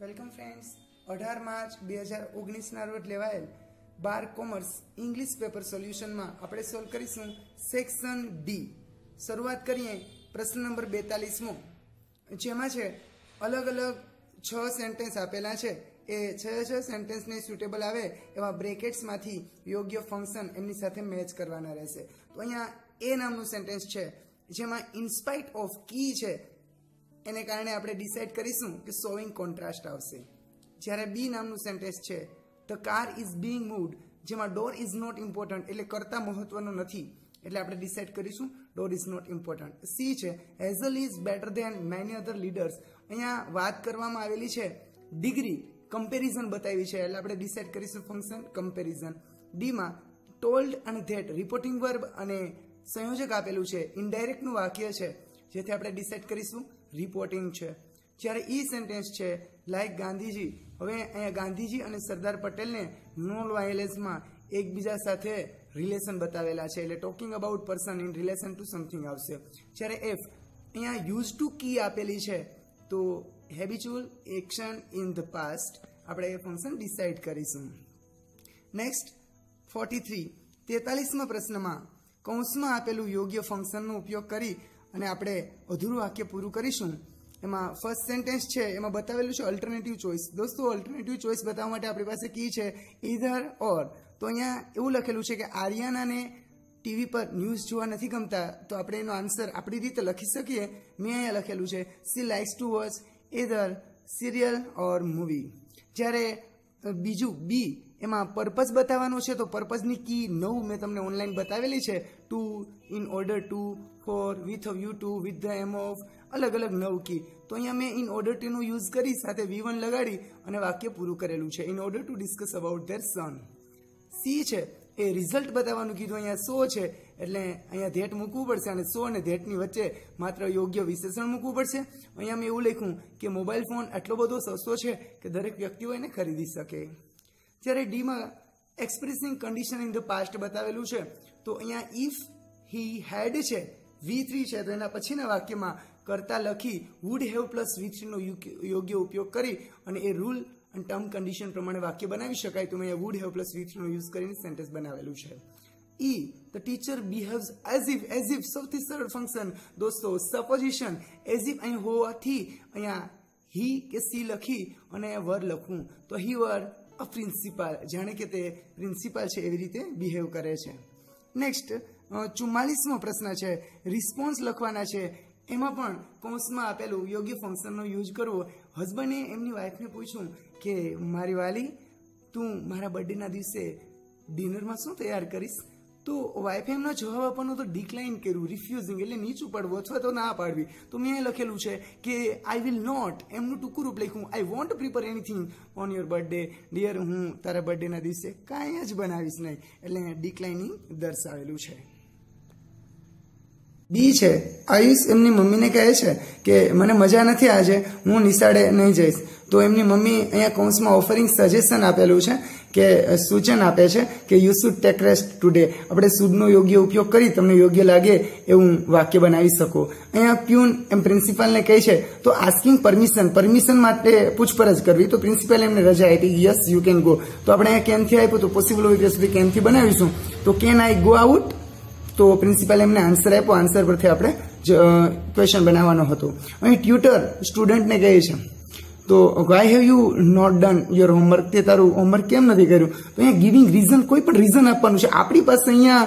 Welcome friends, અઢાર March બે હજાર ઓગણીસના રોજ લેવાયેલ બાર કોમર્સ ઇંગ્લિશ પેપર સોલ્યુશનમાં આપણે સોલ્વ કરીશું સેક્શન ડી. શરૂઆત કરીએ પ્રશ્ન નંબર બેતાલીસમો. જેમાં છે, અલગ અલગ છ સેન્ટેન્સ આપેલા છે. એ છ છ સેન્ટેન્સને સુટેબલ આવે એવા બ્રેકેટ્સમાંથી યોગ્ય ફંક્શન એમની સાથે મેચ કરવાના રહેશે. તો અહીંયા એ નામનું સેન્ટેન્સ છે, જેમાં ઇન્સ્પાઇટ ઓફ કી છે એને કારણે આપણે ડિસાઇડ કરીશું કે સોવિંગ કોન્ટ્રાસ્ટ આવશે. જ્યારે બી નામનું સેન્ટેન્સ છે the car is being moved જેમાં ડોર ઇઝ નોટ ઇમ્પોર્ટન્ટ એટલે કરતા મહત્વનું નથી. એટલે આપણે ડિસાઇડ કરીશું door is not important C છે Hazel is better than many other leaders અહીંયા વાત કરવામાં આવેલી છે ડિગ્રી કમ્પેરિઝન બતાવી છે, એટલે આપણે ડિસાઇડ કરીશું ફંક્શન કમ્પેરિઝન ડીમાં ટોલ્ડ અને ધેટ રિપોર્ટિંગ વર્બ અને સંયોજક આપેલું છે ઇનડાયરેક્ટનું વાક્ય છે, જેથી આપણે ડિસાઇડ કરીશું રિપોર્ટિંગ છે. જ્યારે ઈ સેન્ટેન્સ છે લાઈક ગાંધીજી. હવે અહીંયા ગાંધીજી અને સરદાર પટેલને નોન વાયલેન્સમાં એકબીજા સાથે રિલેશન બતાવેલા છે. એટલે talking about person in relation to something આવશે. જ્યારે એફ અહીંયા યુઝ ટુ કી આપેલી છે, તો habitual action in the past આપણે એ ફંક્શન ડિસાઇડ કરીશું. નેક્સ્ટ ફોર્ટી થ્રી તેતાલીસમાં પ્રશ્નમાં કૌંસમાં આપેલું યોગ્ય ફંક્શનનો ઉપયોગ કરી અને આપણે અધૂરું વાક્ય પૂરું કરીશું એમાં ફર્સ્ટ સેન્ટેન્સ છે, એમાં બતાવેલું છે અલ્ટરનેટિવ ચોઇસ દોસ્તો અલ્ટરનેટિવ ચોઈસ બતાવવા માટે આપણી પાસે કી છે ઇધર ઓર તો અહીંયા એવું લખેલું છે કે આર્યાનાને ટીવી પર ન્યૂઝ જોવા નથી ગમતા, તો આપણે એનો આન્સર આપણી રીતે લખી શકીએ. મેં અહીંયા લખેલું છે C likes to watch either serial or movie જ્યારે બીજું બી એમાં પર્પઝ બતાવવાનું છે, તો પર્પઝની કી નવ મેં તમને ઓનલાઈન બતાવેલી છે. To in order to for with you to with the aim of અલગ અલગ નવ કી. તો અહીંયા મેં ઇન ઓર્ડર ટુનું યુઝ કરી, સાથે વી વન લગાડી અને વાક્ય પૂરું કરેલું છે. In order to discuss about their son C છે એ રિઝલ્ટ બતાવવાનું કીધું અહીંયા સો છે. એટલે અહીંયા ધેટ મૂકવું પડશે અને સો અને ધેટની વચ્ચે માત્ર યોગ્ય વિશેષણ મૂકવું પડશે. અહીંયા મેં એવું લખ્યું કે મોબાઈલ ફોન આટલો બધો સસ્તો છે કે દરેક વ્યક્તિઓ એને ખરીદી શકે. જ્યારે ડીમાં expressing condition in the past બતાવેલું છે, તો અહીંયા ઇફ હી હેડ છે વી થ્રી છે, તો એના પછીના વાક્યમાં કરતા લખી વુડ હેવ પ્લસ વી થ્રીનો યોગ્ય ઉપયોગ કરી અને એ રૂલ અને ટર્મ કન્ડિશન પ્રમાણે વાક્ય બનાવી શકાય, તો મેં વુડ હેવ પ્લસ વી થ્રીનો યુઝ કરીને સેન્ટેન્સ બનાવેલું છે. E the teacher behaves as if as if સૌથી સરળ ફંક્શન દોસ્તો સપોઝિશન એઝ ઇફ અહીં હોવાથી અહીંયા હી કે સી લખી અને વર લખવું. તો હી વર અ પ્રિન્સિપાલ જાણે કે તે પ્રિન્સિપાલ છે એવી રીતે બિહેવ કરે છે. નેક્સ્ટ ચુમ્માલીસમો પ્રશ્ન છે. રિસ્પોન્સ લખવાના છે. એમાં પણ કૌંસમાં આપેલું યોગ્ય ફંક્શનનો યુઝ કરવો. હસબન્ડે એમની વાઈફને પૂછ્યું કે, મારી વાલી, તું મારા બર્થડેના દિવસે ડિનરમાં શું તૈયાર કરીશ? તો વાઈફે એમનો જવાબ આપવાનો તો ડિક્લાઇન કર્યું રિફ્યુઝિંગ એટલે નીચું પડવું અથવા તો ના પાડવી. તો મેં લખેલું છે કે આઈ વિલ નોટ એમનું ટૂંકું રૂપ લખ્યું I won't prepare anything on your birthday dear હું તારા બર્થડેના દિવસે કાંઈ જ બનાવીશ નહીં. એટલે ડિક્લાઇનિંગ દર્શાવેલું છે. બી છે. આયુષ એમની મમ્મીને કહે છે કે મને મજા નથી આજે, હું નિશાળે નહીં જઈશ. તો એમની મમ્મી અહીંયા કૌંસમાં ઓફરિંગ સજેશન આપેલું છે કે સૂચન આપે છે કે you should take rest today આપણે સુડનો યોગ્ય ઉપયોગ કરી તમને યોગ્ય લાગે એવું વાક્ય બનાવી શકો. અહીંયા પ્યુન એમ પ્રિન્સિપાલને કહે છે, તો આસ્કિંગ પરમિશન પરમિશન માટે પૂછપરછ કરવી. તો પ્રિન્સિપાલ એમને રજા આપી યસ યુ કેન ગો તો આપણે અહીંયા કેનથી આપ્યું તો પોસિબલ હોય ત્યાં સુધી કેનથી બનાવીશું? તો કેન આઈ ગો આઉટ તો પ્રિન્સિપાલ એમને આન્સર આપ્યો. આન્સર પરથી આપણે ક્વેશ્ચન બનાવવાનો હતો. અહીં ટ્યુટર સ્ટુડન્ટને કહે છે, તો why have you not done your homework તે તારું હોમવર્ક કેમ નથી કર્યું? તો અહીંયા ગિવિંગ રીઝન કોઈ પણ રીઝન આપવાનું છે. આપણી પાસે અહીંયા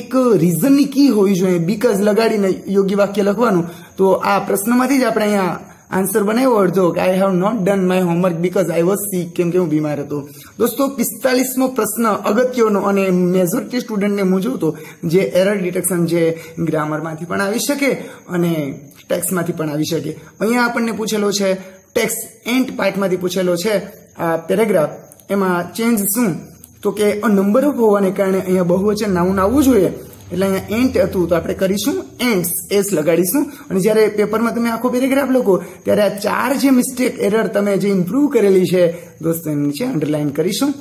એક રીઝનની કી હોવી જોઈએ. બીકોઝ લગાડીને યોગ્ય વાક્ય લખવાનું. તો આ પ્રશ્નમાંથી જ આપણે અહીંયા આન્સર બનાવ્યો અડધો. કે I have not done my homework because I was sick કેમ કે હું બીમાર હતો. દોસ્તો, પિસ્તાલીસમો પ્રશ્ન અગત્યનો અને મેજોરિટી સ્ટુડન્ટને મૂંઝવતો, જે એરર ડિટેક્શન જે ગ્રામરમાંથી પણ આવી શકે અને ટેક્સમાંથી પણ આવી શકે. અહીંયા આપણને પૂછેલો છે ટેક્સ એન્ડ પાર્ટમાંથી પૂછેલો છે, આ પેરેગ્રાફ એમાં ચેન્જ શું? તો કે નંબર ઓફ હોવાને કારણે અહીંયા બહુવચન નાઉન આવવું જોઈએ. એટલે અહીંયા એન્ટ હતું તો આપણે કરીશું એન્ડ્સ એસ લગાડીશું. અને જ્યારે પેપરમાં તમે આખો પેરેગ્રાફ લખો, ત્યારે આ ચાર જે મિસ્ટેક એરર તમે જે ઇમ્પ્રૂવ કરેલી છે, દોસ્તો એની નીચે અન્ડરલાઇન કરીશું.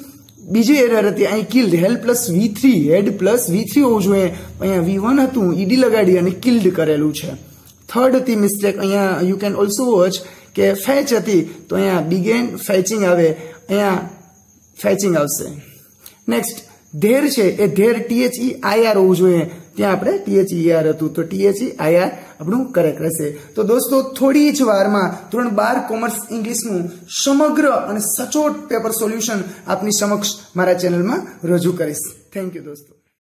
બીજી એરર હતી, અહીં killed hair plus V three had plus V three હોવું જોઈએ. અહીંયા વી વન હતું ઈડી લગાડી અને કિલ્ડ કરેલું છે. થર્ડ હતી મિસ્ટેક અહીંયા યુ કેન ઓલ્સો વોચ કે ફેચ હતી, તો અહીંયા બિગેન ફેચિંગ આવે. અહીંયા ફેચિંગ આવશે. નેક્સ્ટ ધેર છે. એ ધેર ટીએચઈ આઈઆર હોવું જોઈએ. ત્યાં આપણે ટીએચઈઆર હતું. તો ટીએચઈ આઈઆર આપણું કરેક્ટ રહેશે. તો દોસ્તો, થોડી જ વારમાં ધોરણ બાર કોમર્સ ઇંગ્લિશનું સમગ્ર અને સચોટ પેપર સોલ્યુશન આપની સમક્ષ મારા ચેનલમાં રજૂ કરીશ. થેન્ક યુ દોસ્તો.